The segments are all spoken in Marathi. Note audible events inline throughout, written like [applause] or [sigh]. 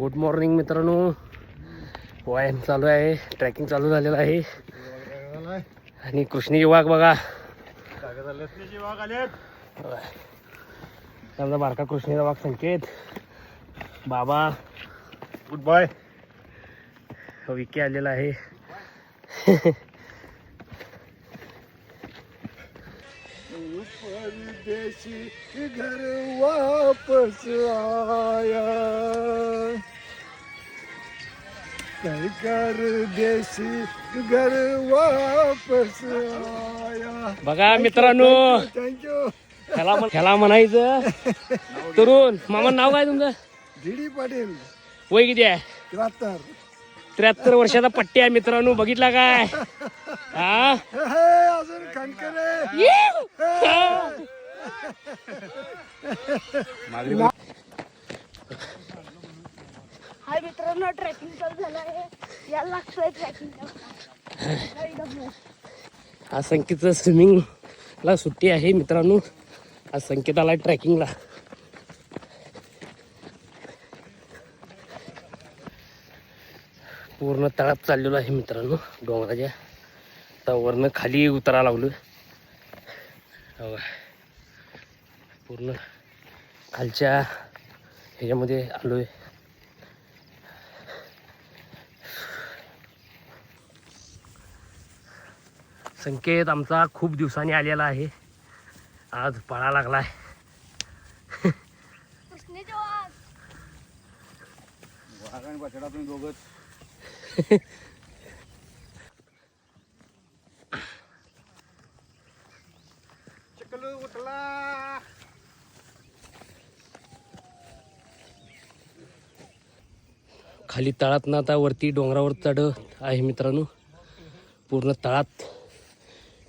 गुड मॉर्निंग मित्रांनो. व्यायाम चालू आहे. ट्रॅकिंग चालू झालेलं आहे. आणि कृष्णी वाघ बघा. समजा बारका कृष्णीचा वाघ संकेत. बाबा गुड बाय विकी आलेला आहे. परदेशी घर वापस आया. सरकार देशी घर वापस आया? बघा मित्रांनो. थँक्यू ह्याला म्हण- ह्याला म्हणायचं. तरुण मामा नाव काय तुमचं? D D Patil. वय किती आहे? त्र्याहत्तर. त्र्याहत्तर वर्षाचा पट्टी आहे मित्रांनो बघितला काय? हा? हे, अजून हाय मित्रांनो ट्रेकिंग चालू झालं आहे. याला लागतोय ट्रेकिंग आज संकेतचं स्विमिंगला सुट्टी आहे मित्रांनो. आज संकेत आला ट्रॅकिंगला पूर्ण तळात चाललेलो आहे मित्रांनो डोंगराच्या आता वरनं खाली उतरा लावलं. हो. पूर्ण खालच्या ह्याच्यामध्ये आलोय. संकेत आमचा खूप दिवसांनी आलेला आहे. आज पळा लागलाय. कृष्णेचे वाघ वाघ आणि बछडा तुम्ही दोघच. चिकलू उठला खाली तळात ना आता वरती डोंगरावर चढ आहे मित्रांनो. पूर्ण तळात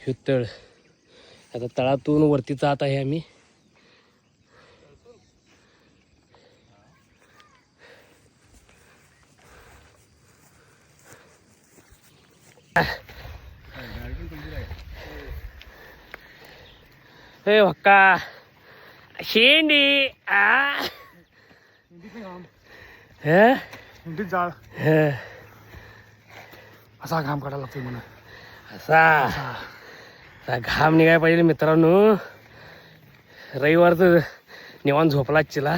हे तळ आता तळातून वरती जात आहे आम्ही. हे हक्का शेंडी. आ. हे? जाळ. हे. असा घाम काढायला लागतोय म्हणा. असा. असा. घाम निघाय पाहिजे मित्रांनो. रविवारचं निवांत झोपला चिला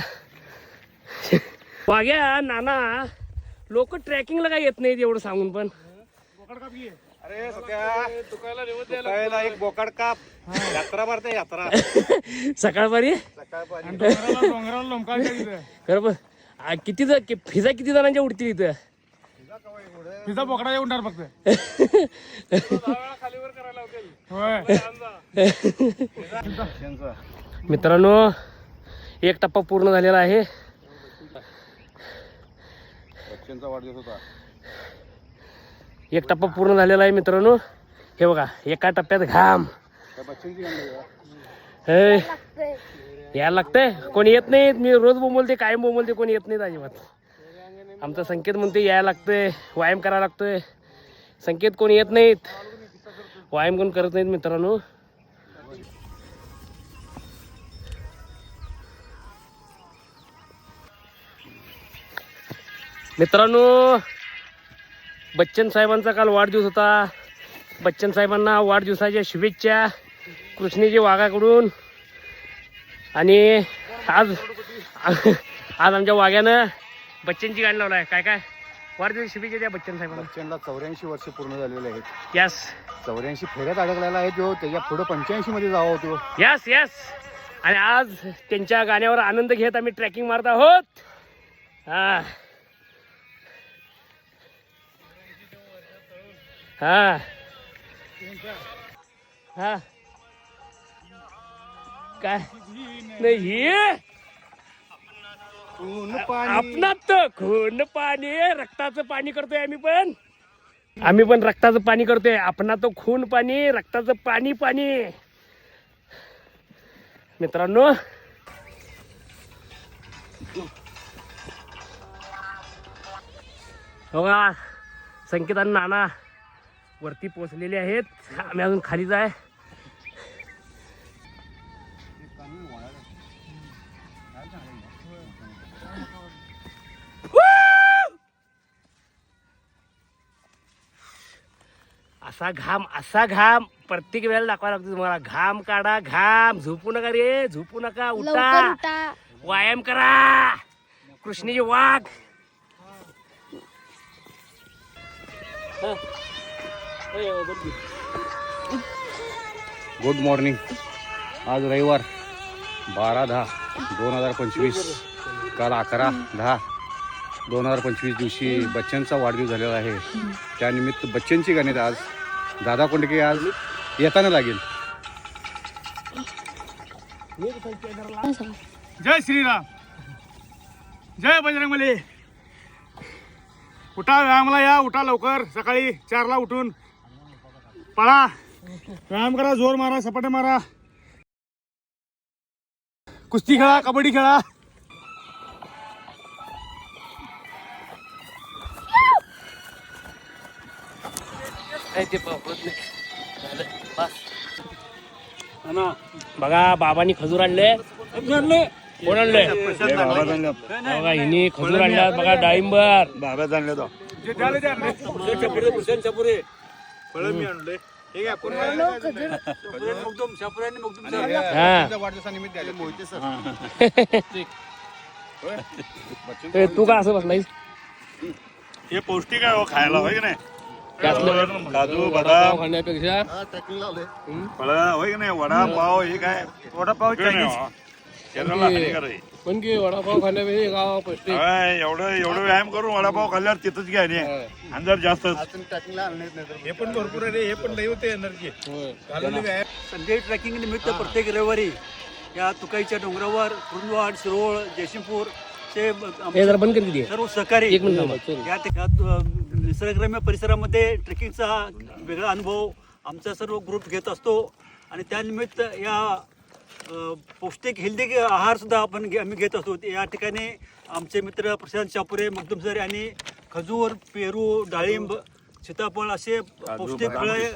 वाग्या नाना लोक ट्रॅकिंगला काय येत नाहीत एवढं सांगून पण. अरे सध्या तुकायला एक बोकाड काप. यात्रा भरते यात्रा. सकाळपारी सकाळपारी डोंगराला खरं पण किती फिजा किती जणांच्या उडतील इथं? तिचा बोकडा येऊन फक्त. मित्रांनो एक टप्पा पूर्ण झालेला आहे. एक टप्पा पूर्ण झालेला आहे मित्रांनो. हे बघा एका टप्प्यात घाम. हे यायला लागतंय. कोणी येत नाहीत. मी रोज बोंबलते कायम बोंबलते कोणी येत नाहीत अजिबात. आमचा संकेत म्हणते यायला लागतंय व्यायाम करायला लागतोय. संकेत कोण येत नाहीत. व्यायाम कोण करत नाहीत मित्रांनो. मित्रांनो बच्चन साहेबांचा काल वाढदिवस होता. बच्चन साहेबांना वाढदिवसाच्या शुभेच्छा कृष्णेजी वाघाकडून. आणि आज आज आमच्या वाघ्यानं बच्चनची गाणी लावलाय आहे. काय काय? वाढदिवस शुभेच्छा द्या बच्चन साहेबांना. बच्चनला चौऱ्याऐंशी वर्ष पूर्ण झालेले आहेत. यस चौऱ्याऐंशी फेऱ्यात अडकलेला आहे तो. त्याच्या पुढे पंच्याऐंशी मध्ये जावा होतो यस यस आणि आज त्यांच्या गाण्यावर आनंद घेत आम्ही ट्रॅकिंग मारत आहोत. हा. हा. हा. काय? नाही आपणात खून पाणी रक्ताचं पाणी करतोय आम्ही पण. आम्ही पण रक्ताचं पाणी करतोय. आपणा तो खून पाणी रक्ताचं पाणी पाणी. मित्रांनो. हो का? संकेत आणि नाना वरती पोचलेले आहेत. आम्ही अजून खालीच आहे. असा घाम असा घाम. प्रत्येक वेळेला दाखवायला लागतो तुम्हाला. घाम काढा घाम. झोपू नका रे झोपू नका. उठा. उठा. व्यायाम करा. कृष्णीचे वाघ. गुड मॉर्निंग आज रविवार बारा दहा दोन हजार पंचवीस. काल अकरा दहा दोन हजार पंचवीस दिवशी बच्चनचा वाढदिवस झालेला आहे. त्यानिमित्त बच्चनची गाणी आज. दादा कोंडके आज येताना लागेल. जय श्रीराम. जय बजरंगबली. उठा व्यायामाला या उठा लवकर. सकाळी चारला उठून. पळा. व्यायाम करा जोर मारा सपाटे मारा. कुस्ती खेळा कबड्डी खेळा. बघा बाबांनी खजूर आणले. कोण आणले? बघा हिनी खजूर आणल्या बघा डाळिंबर. जे झाले ते आणले. हा वाढदिवसानिमित्त आले. मोहिते सर. [laughs] ए, तू का असं बसलायस? हे पौष्टिक आहे हो खायला. होय की नाही? ते काजू बदाम खाण्यापेक्षा फळं होय की नाही? वडापाव हे काय? वडापाव. पण की वडापाव खाण्यापेक्षा गावा पौष्टिक. होय, एवढं एवढं व्यायाम करून वडापाव खाल्ल्यावर तिथंच घ्या आणि आणि जर जास्त. हे पण भरपूर आहे हे पण लई होते एनर्जी संजय ट्रेकिंग निमित्त प्रत्येक रविवारी या तुकाईच्या डोंगरावर कुरुंदवाड शिरोळ जयसिंगपूर हे किती सर्व सहकारी. या निसर्गरम्य परिसरामध्ये ट्रेकिंगचा हा वेगळा अनुभव आमचा सर्व ग्रुप घेत असतो. आणि त्यानिमित्त या पौष्टिक हेल्दी आहार सुद्धा आपण घे- आम्ही घेत असतो. या ठिकाणी आमचे मित्र प्रशांत शापुरे मगदुम सर यांनी खजूर पेरू डाळिंब सीताफळ असे पौष्टिक फळे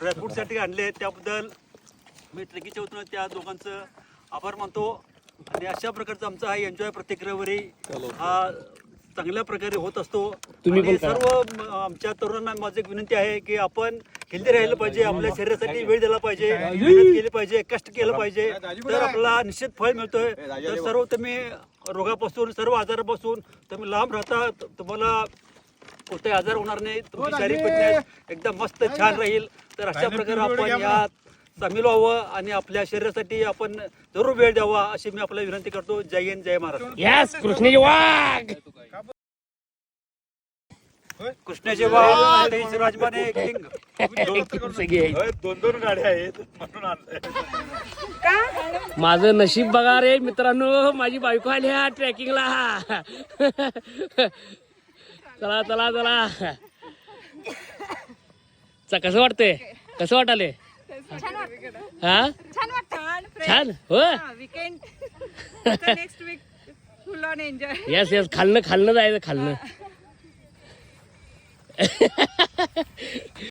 ड्रायफ्रूटसाठी आणले. त्याबद्दल मी ट्रेकिंगच्या वतीनं त्या दोघांचं आभार मानतो. आणि अशा प्रकारचा आमचा हा एन्जॉय प्रत्येक रविवारी हा चांगल्या प्रकारे होत असतो. तुम्ही. सर्व म, आमच्या तरुणांना माझी एक विनंती आहे की आपण हेल्दी राहिलं पाहिजे आपल्या शरीरासाठी वेळ दिला पाहिजे मेहनत केली पाहिजे कष्ट केलं पाहिजे. तर आपला निश्चित फळ मिळतोय. तर सर्व तुम्ही रोगापासून सर्व आजारापासून तुम्ही लांब राहता. त- तुम्हाला कोणताही आजार होणार नाही. तुमची शारीरिक फिटनेस एकदम मस्त छान राहील. तर अशा प्रकारे आपण यात सामील व्हावं आणि आपल्या शरीरासाठी आपण जरूर वेळ द्यावा अशी मी आपल्याला विनंती करतो. जय हिंद जय महाराष्ट्र. यस कृष्णीचे वाघ कृष्णाचे वाघ राजमाने किंग दोन दोन गाड्या आहेत म्हणून आणलंय. माझं नशीब बघा रे मित्रांनो माझी बायको आली हा ट्रेकिंगला. चला चला चला. कसं वाटतंय? कसं वाटाले हा? छान वाटतं छान हो weekend next week full on enjoy yes yes खालनं खालनं जायचं खालनं. [laughs]